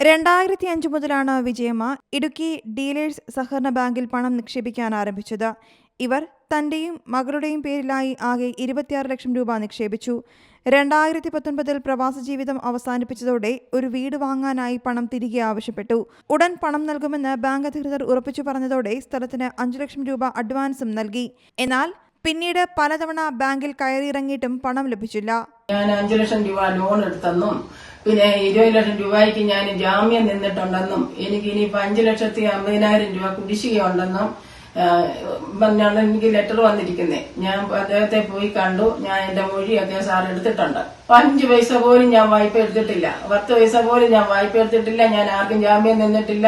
രണ്ടായിരത്തി അഞ്ച് മുതലാണ് വിജയമ്മ ഇടുക്കി ഡീലേഴ്സ് സഹകരണ ബാങ്കിൽ പണം നിക്ഷേപിക്കാൻ ആരംഭിച്ചത്. ഇവർ തന്റെയും മകളുടെയും പേരിലായി ആകെ ഇരുപത്തിയാറ് ലക്ഷം രൂപ നിക്ഷേപിച്ചു. രണ്ടായിരത്തി പത്തൊൻപതിൽ പ്രവാസ ജീവിതം അവസാനിപ്പിച്ചതോടെ ഒരു വീട് വാങ്ങാനായി പണം തിരികെ ആവശ്യപ്പെട്ടു. ഉടൻ പണം നൽകുമെന്ന് ബാങ്ക് അധികൃതർ ഉറപ്പിച്ചു പറഞ്ഞതോടെ സ്ഥലത്തിന് അഞ്ചു ലക്ഷം രൂപ അഡ്വാൻസും നൽകി. എന്നാൽ പിന്നീട് പലതവണ ബാങ്കിൽ കയറിയിറങ്ങിയിട്ടും പണം ലഭിച്ചില്ല. ഞാൻ അഞ്ചു ലക്ഷം രൂപ ലോൺ എടുത്തെന്നും പിന്നെ ഇരുപത് ലക്ഷം രൂപയ്ക്ക് ഞാൻ ജാമ്യം നിന്നിട്ടുണ്ടെന്നും എനിക്ക് ഇനിയിപ്പോ അഞ്ചു ലക്ഷത്തി അമ്പതിനായിരം രൂപ കുടിശ്ശികയുണ്ടെന്നും പറഞ്ഞാണ് എനിക്ക് ലെറ്റർ വന്നിരിക്കുന്നത് ഞാൻ അദ്ദേഹത്തെ പോയി കണ്ടു. ഞാൻ എന്റെ മൊഴിയൊക്കെ സാർ എടുത്തിട്ടുണ്ട്. അഞ്ച് പൈസ പോലും ഞാൻ വായ്പ എടുത്തിട്ടില്ല. പത്ത് പൈസ പോലും ഞാൻ വായ്പ എടുത്തിട്ടില്ല. ഞാൻ ആർക്കും ജാമ്യം നിന്നിട്ടില്ല.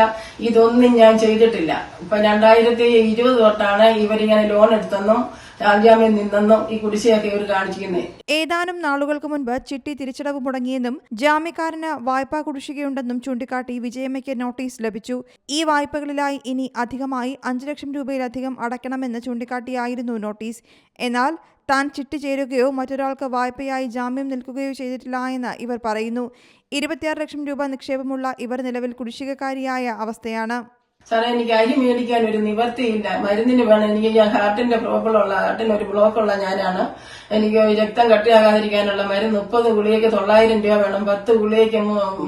ഇതൊന്നും ഞാൻ ചെയ്തിട്ടില്ല. ഇപ്പൊ രണ്ടായിരത്തി ഇരുപത് തൊട്ടാണ് ഇവരിങ്ങനെ ലോൺ എടുത്തെന്നും നിന്നെന്നും ഈ ഏതാനും നാളുകൾക്ക് മുൻപ് ചിട്ടി തിരിച്ചടവ് മുടങ്ങിയെന്നും ജാമ്യക്കാരന് വായ്പാ കുടിശ്ശികയുണ്ടെന്നും ചൂണ്ടിക്കാട്ടി വിജയമ്മയ്ക്ക് നോട്ടീസ് ലഭിച്ചു. ഈ വായ്പകളിലായി ഇനി അധികമായി അഞ്ചു ലക്ഷം രൂപയിലധികം അടയ്ക്കണമെന്ന് ചൂണ്ടിക്കാട്ടിയായിരുന്നു നോട്ടീസ്. എന്നാൽ താൻ ചിട്ടി ചേരുകയോ മറ്റൊരാൾക്ക് വായ്പയായി ജാമ്യം നിൽക്കുകയോ ചെയ്തിട്ടില്ല എന്ന് ഇവർ പറയുന്നു. ഇരുപത്തിയാറ് ലക്ഷം രൂപ നിക്ഷേപമുള്ള ഇവർ നിലവിൽ കുടിശ്ശികക്കാരിയായ അവസ്ഥയാണ്. സാറേ എനിക്ക് അരി മേടിക്കാൻ ഒരു നിവർത്തിയില്ല. മരുന്നിന് വേണം. എനിക്ക് ഞാൻ ഹാർട്ടിന്റെ പ്രോബ്ലം ഉള്ള ഹാർട്ടിന് ഒരു ബ്ലോക്ക് ഉള്ള ഞാനാണ്. എനിക്ക് രക്തം കട്ടിയാകാതിരിക്കാനുള്ള മരുന്ന് മുപ്പത് ഗുളികയ്ക്ക് തൊള്ളായിരം രൂപ വേണം. പത്ത് ഗുളികയ്ക്ക്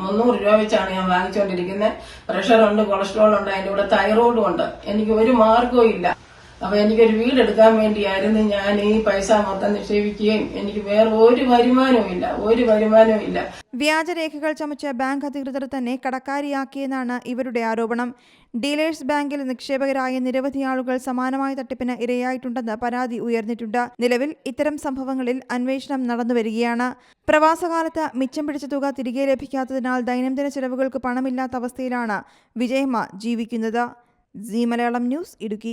മുന്നൂറ് രൂപ വെച്ചാണ് ഞാൻ വാങ്ങിച്ചുകൊണ്ടിരിക്കുന്നത് പ്രഷറുണ്ട് കൊളസ്ട്രോൾ ഉണ്ട് അതിന്റെ കൂടെ തൈറോയിഡും ഉണ്ട്. എനിക്ക് ഒരു മാർഗവും ഇല്ല. അപ്പൊ എനിക്കൊരു വീടെടുക്കാൻ വേണ്ടിയായിരുന്നു ഞാൻ ഈ പൈസ മൊത്തം നിക്ഷേപിക്കുകയും എനിക്ക് വേറെ ഒരു വരുമാനവും ഇല്ല ഒരു വരുമാനവും ഇല്ല. വ്യാജരേഖകൾ ചമച്ച ബാങ്ക് അധികൃതർ തന്നെ കടക്കാരിയാക്കിയെന്നാണ് ഇവരുടെ ആരോപണം. ഡീലേഴ്സ് ബാങ്കിൽ നിക്ഷേപകരായ നിരവധി ആളുകൾ സമാനമായ തട്ടിപ്പിന് ഇരയായിട്ടുണ്ടെന്ന് പരാതി ഉയർന്നിട്ടുണ്ട്. നിലവിൽ ഇത്തരം സംഭവങ്ങളിൽ അന്വേഷണം നടന്നുവരികയാണ് പ്രവാസകാലത്ത് മിച്ചം പിടിച്ച തുക തിരികെ ലഭിക്കാത്തതിനാൽ ദൈനംദിന ചെലവുകൾക്ക് പണമില്ലാത്ത അവസ്ഥയിലാണ് വിജയമ്മ ജീവിക്കുന്നത്. C Malayalam news Idukki.